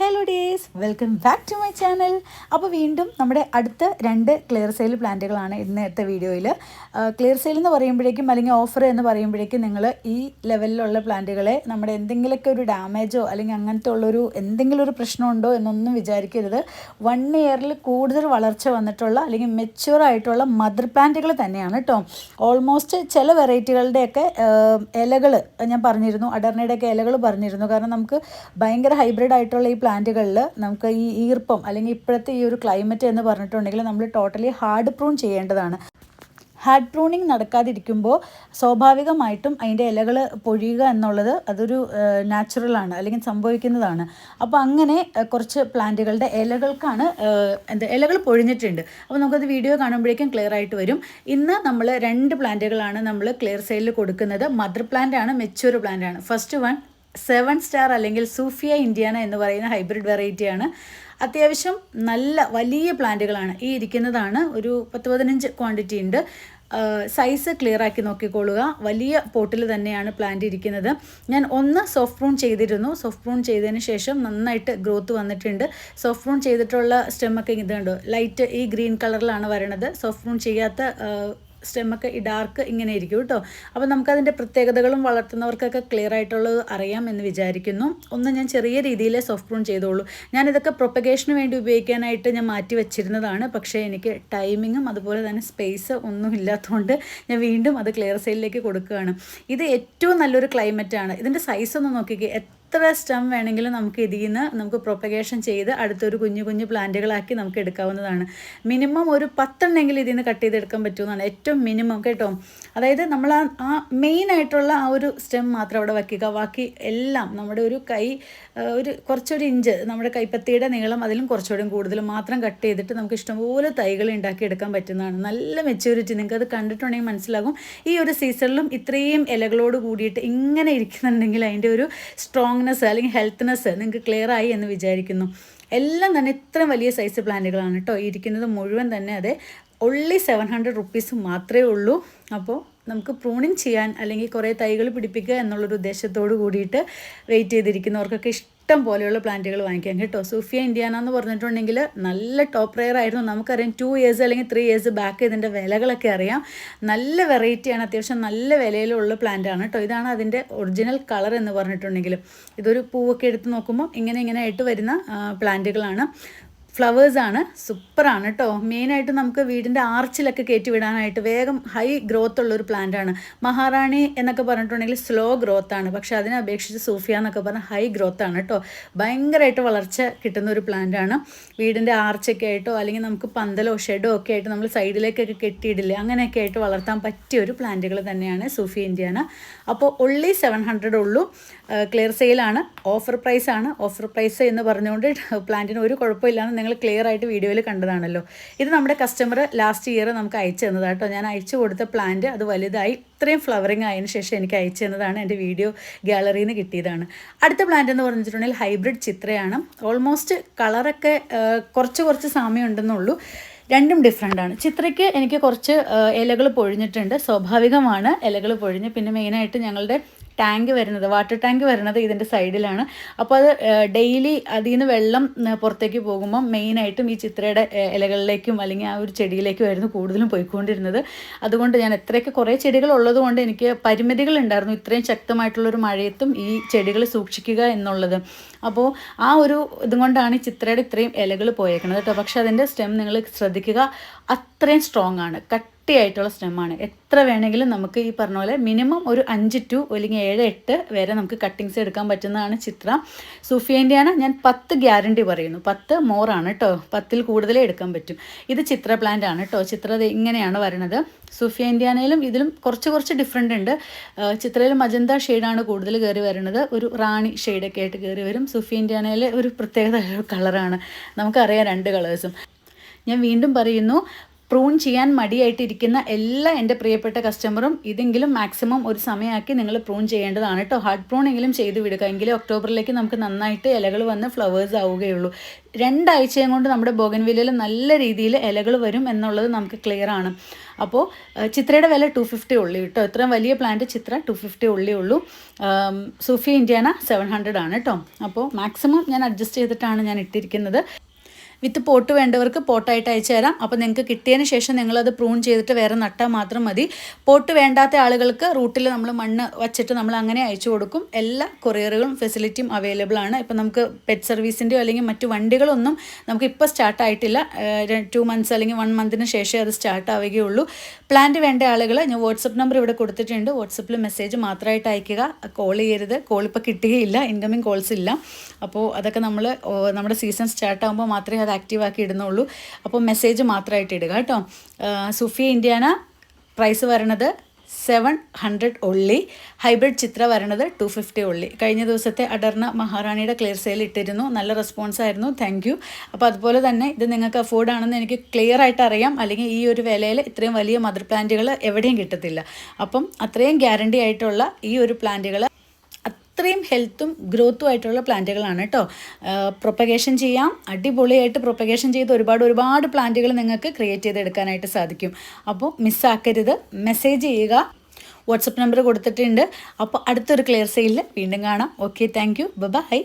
Hello dears welcome back to my channel അപ്പോൾ വീണ്ടും നമ്മുടെ അടുത്ത രണ്ട് ക്ലിയർ സെയിൽ പ്ലാന്റുകളാണ് ഇന്നത്തെ വീഡിയോയിൽ ക്ലിയർ സെയിൽ എന്ന് പറയുമ്പോഴേക്കും അല്ലെങ്കിൽ ഓഫർ എന്ന് പറയുമ്പോഴേക്കും നിങ്ങൾ ഈ ലെവലിലുള്ള പ്ലാന്റുകളെ നമ്മുടെ എന്തെങ്കിലുമൊക്കെ ഒരു ഡാമേജോ അല്ലെങ്കിൽ അങ്ങനത്തെ ഉള്ളൊരു എന്തെങ്കിലും ഒരു പ്രശ്നമുണ്ടോ എന്നൊന്നും വിചാരിക്കരുത്. വൺ ഇയറിൽ കൂടുതൽ വളർച്ച വന്നിട്ടുള്ള അല്ലെങ്കിൽ മെച്യൂർ ആയിട്ടുള്ള മദർ പ്ലാന്റുകൾ തന്നെയാണ് കേട്ടോ ഓൾമോസ്റ്റ് ചില വെറൈറ്റികളുടെയൊക്കെ ഇലകൾ ഞാൻ പറഞ്ഞിരുന്നു അടർണയുടെയൊക്കെ ഇലകൾ പറഞ്ഞിരുന്നു. കാരണം നമുക്ക് ഭയങ്കര ഹൈബ്രിഡ് ആയിട്ടുള്ള ഈ പ്ലാന്റുകളിൽ നമുക്ക് ഈ ഈർപ്പം അല്ലെങ്കിൽ ഇപ്പോഴത്തെ ഈ ഒരു ക്ലൈമറ്റ് എന്ന് പറഞ്ഞിട്ടുണ്ടെങ്കിൽ നമ്മൾ ടോട്ടലി ഹാർഡ് പ്രൂൺ ചെയ്യേണ്ടതാണ്. ഹാർഡ് പ്രൂണിങ് നടക്കാതിരിക്കുമ്പോൾ സ്വാഭാവികമായിട്ടും അതിന്റെ ഇലകൾ പൊഴിയുക എന്നുള്ളത് അതൊരു നാച്ചുറലാണ് അല്ലെങ്കിൽ സംഭവിക്കുന്നതാണ്. അപ്പോൾ അങ്ങനെ കുറച്ച് പ്ലാന്റുകളുടെ ഇലകൾക്കാണ് എന്താ ഇലകൾ പൊഴിഞ്ഞിട്ടുണ്ട്. അപ്പോൾ നമുക്കത് വീഡിയോ കാണുമ്പോഴേക്കും ക്ലിയർ ആയിട്ട് വരും. ഇന്ന് നമ്മൾ രണ്ട് പ്ലാന്റുകളാണ് നമ്മൾ ക്ലിയർ സെയിലിൽ കൊടുക്കുന്നത്. മദർ പ്ലാന്റ് ആണ് മെച്യൂർ പ്ലാന്റ് ആണ്. ഫസ്റ്റ് വൺ സെവൻ സ്റ്റാർ അല്ലെങ്കിൽ സൂഫിയ ഇന്ത്യാന എന്ന് പറയുന്ന ഹൈബ്രിഡ് വെറൈറ്റിയാണ് അത്യാവശ്യം നല്ല വലിയ പ്ലാന്റുകളാണ് ഈ ഇരിക്കുന്നതാണ്. ഒരു പത്ത് പതിനഞ്ച് ക്വാണ്ടിറ്റി ഉണ്ട്. സൈസ് ക്ലിയർ ആക്കി നോക്കിക്കൊള്ളുക. വലിയ പോട്ടിൽ തന്നെയാണ് പ്ലാന്റ് ഇരിക്കുന്നത്. ഞാൻ ഒന്ന് സോഫ്റ്റ് പ്രൂൺ ചെയ്തിരുന്നു. സോഫ്റ്റ് പ്രൂൺ ചെയ്തതിന് ശേഷം നന്നായിട്ട് ഗ്രോത്ത് വന്നിട്ടുണ്ട്. സോഫ്റ്റ് പ്രൂൺ ചെയ്തിട്ടുള്ള സ്റ്റെമ്മൊക്കെ ഇത് കണ്ടോ ലൈറ്റ് ഈ ഗ്രീൻ കളറിലാണ് വരണത്. സോഫ്റ്റ് പ്രൂൺ ചെയ്യാത്ത സ്റ്റെമ്മൊക്കെ ഈ ഡാർക്ക് ഇങ്ങനെ ഇരിക്കും കേട്ടോ. അപ്പോൾ നമുക്കതിന്റെ പ്രത്യേകതകളും വളർത്തുന്നവർക്കൊക്കെ ക്ലിയർ ആയിട്ടുള്ളത് അറിയാം എന്ന് വിചാരിക്കുന്നു. ഒന്ന് ഞാൻ ചെറിയ രീതിയിൽ സോഫ്റ്റ് പ്രൂൺ ചെയ്തോളൂ ഞാനിതൊക്കെ പ്രൊപ്പഗേഷന് വേണ്ടി ഉപയോഗിക്കാനായിട്ട് ഞാൻ മാറ്റി വെച്ചിരുന്നതാണ്. പക്ഷേ എനിക്ക് ടൈമിങ്ങും അതുപോലെ തന്നെ സ്പേസ് ഒന്നും ഇല്ലാത്തതുകൊണ്ട് ഞാൻ വീണ്ടും അത് ക്ലിയർ സെയിലിലേക്ക് കൊടുക്കുകയാണ്. ഇത് ഏറ്റവും നല്ലൊരു ക്ലൈമറ്റാണ് ഇതിന്റെ സൈസ് ഒന്ന് നോക്കിക്കേ. എത്ര സ്റ്റം വേണമെങ്കിലും നമുക്ക് ഇതിൽ നിന്ന് നമുക്ക് പ്രൊപ്പഗേഷൻ ചെയ്ത് അടുത്തൊരു കുഞ്ഞു കുഞ്ഞു പ്ലാന്റുകളാക്കി നമുക്ക് എടുക്കാവുന്നതാണ്. മിനിമം ഒരു പത്തെണ്ണെങ്കിലും ഇതിൽ നിന്ന് കട്ട് ചെയ്തെടുക്കാൻ പറ്റുമെന്നാണ് ഏറ്റവും മിനിമം കേട്ടോ. അതായത് നമ്മൾ ആ ആ മെയിൻ ആയിട്ടുള്ള ആ ഒരു സ്റ്റെം മാത്രം അവിടെ വയ്ക്കുക. ബാക്കി എല്ലാം നമ്മുടെ ഒരു കൈ ഒരു കുറച്ചൊരു ഇഞ്ച് നമ്മുടെ കൈപ്പത്തിയുടെ നീളം അതിലും കുറച്ചുകൂടി കൂടുതൽ മാത്രം കട്ട് ചെയ്തിട്ട് നമുക്ക് ഇഷ്ടംപോലെ തൈകൾ ഉണ്ടാക്കി എടുക്കാൻ പറ്റുന്നതാണ്. നല്ല മെച്യൂരിറ്റി നിങ്ങൾക്ക് അത് കണ്ടിട്ടുണ്ടെങ്കിൽ മനസ്സിലാകും. ഈ ഒരു സീസണിലും ഇത്രയും ഇലകളോട് കൂടിയിട്ട് ഇങ്ങനെ ഇരിക്കുന്നുണ്ടെങ്കിൽ അതിന്റെ ഒരു സ്ട്രോങ്നെസ് അല്ലെങ്കിൽ ഹെൽത്ത്നെസ് നിങ്ങൾക്ക് ക്ലിയർ ആയി എന്ന് വിചാരിക്കുന്നു. എല്ലാം തന്നെ ഇത്രയും വലിയ സൈസ് പ്ലാന്റുകളാണ് കേട്ടോ. ഇരിക്കുന്നത് മുഴുവൻ തന്നെ അതെ ഒള്ളി സെവൻ ഹൺഡ്രഡ് റുപ്പീസ് മാത്രമേ ഉള്ളൂ. അപ്പോൾ നമുക്ക് പ്രൂണിങ് ചെയ്യാൻ അല്ലെങ്കിൽ കുറേ തൈകൾ പിടിപ്പിക്കുക എന്നുള്ളൊരു ഉദ്ദേശത്തോട് കൂടിയിട്ട് വെയിറ്റ് ചെയ്തിരിക്കുന്നവർക്കൊക്കെ ഇഷ്ടം പോലെയുള്ള പ്ലാന്റുകൾ വാങ്ങിക്കാം കേട്ടോ. സൂഫിയ ഇന്ത്യാന എന്ന് പറഞ്ഞിട്ടുണ്ടെങ്കിൽ നല്ല ടോപ്പ് റെയർ ആയിരുന്നു. നമുക്കറിയാം ടു ഇയേഴ്സ് അല്ലെങ്കിൽ ത്രീ ഇയേഴ്സ് ബാക്ക് ഇതിന്റെ വിലകളൊക്കെ അറിയാം. നല്ല വെറൈറ്റിയാണ് അത്യാവശ്യം നല്ല വിലയിലുള്ള പ്ലാന്റാണ് കേട്ടോ. ഇതാണ് അതിന്റെ ഒറിജിനൽ കളർ എന്ന് പറഞ്ഞിട്ടുണ്ടെങ്കിൽ. ഇതൊരു പൂവൊക്കെ എടുത്ത് നോക്കുമ്പോൾ ഇങ്ങനെ ഇങ്ങനെ ആയിട്ട് വരുന്ന പ്ലാന്റുകളാണ് ഫ്ലവേഴ്സാണ് സൂപ്പറാണ് കേട്ടോ മെയിനായിട്ട് നമുക്ക് വീടിന്റെ ആർച്ചിലൊക്കെ കയറ്റി വിടാനായിട്ട് വേഗം ഹൈ ഗ്രോത്ത് ഉള്ളൊരു പ്ലാന്റാണ് മഹാറാണി എന്നൊക്കെ പറഞ്ഞിട്ടുണ്ടെങ്കിൽ സ്ലോ ഗ്രോത്ത് ആണ്. പക്ഷെ അതിനെ അപേക്ഷിച്ച് സൂഫിയ എന്നൊക്കെ പറഞ്ഞാൽ ഹൈ ഗ്രോത്ത് ആണ് കേട്ടോ ഭയങ്കരമായിട്ട് വളർച്ച കിട്ടുന്ന ഒരു പ്ലാന്റാണ് വീടിന്റെ ആർച്ചൊക്കെ ആയിട്ടോ അല്ലെങ്കിൽ നമുക്ക് പന്തലോ ഷെഡോ ഒക്കെ ആയിട്ട് നമ്മൾ സൈഡിലേക്കൊക്കെ കെട്ടിയിടില്ലേ അങ്ങനെയൊക്കെ ആയിട്ട് വളർത്താൻ പറ്റിയ ഒരു പ്ലാന്റുകൾ തന്നെയാണ് സൂഫി ഇന്ത്യാന അപ്പോൾ ഒള്ളി സെവൻ ഹൺഡ്രഡ് ഉള്ളൂ. ക്ലിയർ സെയിലാണ് ഓഫർ പ്രൈസാണ് ഓഫർ പ്രൈസ് എന്ന് പറഞ്ഞുകൊണ്ട് പ്ലാന്റിന് ഒരു കുഴപ്പമില്ലാന്ന് നിങ്ങൾ ക്ലിയർ ആയിട്ട് വീഡിയോയിൽ കണ്ടതാണല്ലോ. ഇത് നമ്മുടെ കസ്റ്റമർ ലാസ്റ്റ് ഇയർ നമുക്ക് അയച്ചു തന്നതാണ് കേട്ടോ. ഞാൻ അയച്ചു കൊടുത്ത പ്ലാന്റ് അത് വലുതായി ഇത്രയും ഫ്ലവറിങ് ആയതിനു ശേഷം എനിക്ക് അയച്ചു തന്നതാണ്. എന്റെ വീഡിയോ ഗാലറിയിൽ നിന്ന് കിട്ടിയതാണ്. അടുത്ത പ്ലാന്റ് എന്ന് പറഞ്ഞിട്ടുണ്ടെങ്കിൽ ഹൈബ്രിഡ് ചിത്രയാണ്. ഓൾമോസ്റ്റ് കളറൊക്കെ കുറച്ച് കുറച്ച് സാമ്യം ഉണ്ടെന്നുള്ളൂ. രണ്ടും ഡിഫറെന്റ് ആണ്. ചിത്രയ്ക്ക് എനിക്ക് കുറച്ച് ഇലകൾ പൊഴിഞ്ഞിട്ടുണ്ട്. സ്വാഭാവികമാണ് ഇലകൾ പൊഴിഞ്ഞ്. പിന്നെ മെയിനായിട്ട് ഞങ്ങളുടെ ടാങ്ക് വരുന്നത് വാട്ടർ ടാങ്ക് വരുന്നത് ഇതിന്റെ സൈഡിലാണ് അപ്പോൾ അത് ഡെയിലി അതിൽ നിന്ന് വെള്ളം പുറത്തേക്ക് പോകുമ്പോൾ മെയിനായിട്ടും ഈ ചിത്രയുടെ ഇലകളിലേക്കും അല്ലെങ്കിൽ ആ ഒരു ചെടിയിലേക്കും ആയിരുന്നു കൂടുതലും പോയിക്കൊണ്ടിരുന്നത്. അതുകൊണ്ട് ഞാൻ എത്രയൊക്കെ കുറേ ചെടികൾ ഉള്ളതുകൊണ്ട് എനിക്ക് പരിമിതികൾ ഉണ്ടായിരുന്നു ഇത്രയും ശക്തമായിട്ടുള്ളൊരു മഴയത്തും ഈ ചെടികൾ സൂക്ഷിക്കുക എന്നുള്ളത്. അപ്പോൾ ആ ഒരു ഇതും കൊണ്ടാണ് ഈ ചിത്രയുടെ ഇത്രയും ഇലകൾ പോയേക്കുന്നത് കേട്ടോ. പക്ഷേ അതിന്റെ സ്റ്റെം നിങ്ങൾ ശ്രദ്ധിക്കുക അത്രയും സ്ട്രോങ് ആണ്. കട്ടിയായിട്ടുള്ള സ്റ്റെമ്മാണ് എത്ര വേണമെങ്കിലും നമുക്ക് ഈ പറഞ്ഞ പോലെ മിനിമം ഒരു അഞ്ച് ടു അല്ലെങ്കിൽ ഏഴ് എട്ട് വരെ നമുക്ക് കട്ടിങ്സ് എടുക്കാൻ പറ്റുന്നതാണ് ചിത്ര. സൂഫിയേന്റെയാണ് ഞാൻ പത്ത് ഗ്യാരണ്ടി പറയുന്നു. പത്ത് മോറാണ് കേട്ടോ പത്തിൽ കൂടുതലേ എടുക്കാൻ പറ്റും. ഇത് ചിത്ര പ്ലാന്റ് ആണ് കേട്ടോ ചിത്ര ഇങ്ങനെയാണ് വരണത്. സുഫിയ ഇന്ത്യാനയിലും ഇതിലും കുറച്ച് കുറച്ച് ഡിഫറെന്റ് ഉണ്ട്. ചിത്രയിൽ മജന്ത ഷെയ്ഡാണ് കൂടുതൽ കയറി വരുന്നത് ഒരു റാണി ഷെയ്ഡൊക്കെ ആയിട്ട് കയറി വരും. സൂഫിയ ഇന്ത്യാനയിലെ ഒരു പ്രത്യേകത കളറാണ് നമുക്കറിയാം രണ്ട് കളേഴ്സും ഞാൻ വീണ്ടും പറയുന്നു പ്രൂൺ ചെയ്യാൻ മടിയായിട്ടിരിക്കുന്ന എല്ലാ എന്റെ പ്രിയപ്പെട്ട കസ്റ്റമറും ഇതെങ്കിലും മാക്സിമം ഒരു സമയമാക്കി നിങ്ങൾ പ്രൂൺ ചെയ്യേണ്ടതാണ് കേട്ടോ ഹാർഡ് പ്രൂൺ എങ്കിലും ചെയ്ത് വിടുക. എങ്കിലും ഒക്ടോബറിലേക്ക് നമുക്ക് നന്നായിട്ട് ഇലകൾ വന്ന് ഫ്ലവേഴ്സ് ആവുകയുള്ളൂ. രണ്ടാഴ്ചയും കൊണ്ട് നമ്മുടെ ബോഗൻവില്ലയിൽ നല്ല രീതിയിൽ ഇലകൾ വരും എന്നുള്ളത് നമുക്ക് ക്ലിയർ ആണ്. അപ്പോൾ ചിത്രയുടെ വില ടു ഫിഫ്റ്റി ഉള്ളൂ കേട്ടോ ഇത്രയും വലിയ പ്ലാന്റ് ചിത്ര ടു ഫിഫ്റ്റി ഉള്ളേ ഉള്ളൂ. സൂഫി ഇന്ത്യാന സെവൻ ഹൺഡ്രഡ് ആണ് കേട്ടോ അപ്പോൾ മാക്സിമം ഞാൻ അഡ്ജസ്റ്റ് ചെയ്തിട്ടാണ് ഞാൻ ഇട്ടിരിക്കുന്നത്. വിത്ത് പോട്ട് വേണ്ടവർക്ക് പോട്ടായിട്ട് അയച്ചു തരാം. അപ്പോൾ നിങ്ങൾക്ക് കിട്ടിയതിന് ശേഷം നിങ്ങളത് പ്രൂൺ ചെയ്തിട്ട് വേറെ നട്ടാൽ മാത്രം മതി. പോട്ട് വേണ്ടാത്ത ആളുകൾക്ക് റൂട്ടിൽ നമ്മൾ മണ്ണ് വച്ചിട്ട് നമ്മൾ അങ്ങനെ അയച്ചു കൊടുക്കും. എല്ലാ കൊറിയറുകളും ഫെസിലിറ്റിയും അവൈലബിൾ ആണ്. ഇപ്പം നമുക്ക് പെറ്റ് സർവീസിന്റെയോ അല്ലെങ്കിൽ മറ്റു വണ്ടികളൊന്നും നമുക്ക് ഇപ്പോൾ സ്റ്റാർട്ടായിട്ടില്ല. ടു മന്ത്സ് അല്ലെങ്കിൽ വൺ മന്തിന് ശേഷമേ അത് സ്റ്റാർട്ട് ആവുകയുള്ളൂ പ്ലാന്റ് വേണ്ട ആളുകൾ ഞാൻ വാട്സപ്പ് നമ്പർ ഇവിടെ കൊടുത്തിട്ടുണ്ട്. വാട്സപ്പിൽ മെസ്സേജ് മാത്രമായിട്ട് അയക്കുക. കോൾ ചെയ്യരുത്. കോൾ ഇപ്പോൾ കിട്ടുകയില്ല. ഇൻകമിങ് കോൾസ് ഇല്ല. അപ്പോൾ അതൊക്കെ നമ്മൾ നമ്മുടെ സീസൺ സ്റ്റാർട്ട് ആകുമ്പോൾ മാത്രമേ അത് ആക്റ്റീവ് ആക്കി ഇടുന്നുള്ളൂ. അപ്പോൾ മെസ്സേജ് മാത്രമായിട്ട് ഇടുക കേട്ടോ. സുഫി ഇന്ത്യാന പ്രൈസ് വരണത് സെവൻ ഹൺഡ്രഡ് ഉള്ളി. ഹൈബ്രിഡ് ചിത്ര വരണത് ടു ഫിഫ്റ്റി ഉള്ളി. കഴിഞ്ഞ ദിവസത്തെ അടർന്ന മഹാറാണിയുടെ ക്ലിയർ സെയിൽ ഇട്ടിരുന്നു. നല്ല റെസ്പോൺസ് ആയിരുന്നു. താങ്ക് യു അപ്പോൾ അതുപോലെ തന്നെ ഇത് നിങ്ങൾക്ക് അഫോർഡ് ആണെന്ന് എനിക്ക് ക്ലിയർ ആയിട്ട് അറിയാം. അല്ലെങ്കിൽ ഈ ഒരു വിലയിൽ ഇത്രയും വലിയ മദർ പ്ലാന്റുകൾ എവിടെയും കിട്ടത്തില്ല. അപ്പം അത്രയും ഗ്യാരണ്ടി ആയിട്ടുള്ള ഈ ഒരു പ്ലാന്റുകൾ അത്രയും ഹെൽത്തും ഗ്രോത്തും ആയിട്ടുള്ള പ്ലാന്റുകളാണ് കേട്ടോ പ്രൊപ്പഗേഷൻ ചെയ്യാം. അടിപൊളിയായിട്ട് പ്രൊപ്പഗേഷൻ ചെയ്ത് ഒരുപാട് ഒരുപാട് പ്ലാന്റുകൾ നിങ്ങൾക്ക് ക്രിയേറ്റ് ചെയ്തെടുക്കാനായിട്ട് സാധിക്കും. അപ്പോൾ മിസ്സാക്കരുത് മെസ്സേജ് ചെയ്യുക. വാട്സപ്പ് നമ്പർ കൊടുത്തിട്ടുണ്ട്. അപ്പോൾ അടുത്തൊരു ക്ലിയർ സെയിലിൽ വീണ്ടും കാണാം. Okay thank you by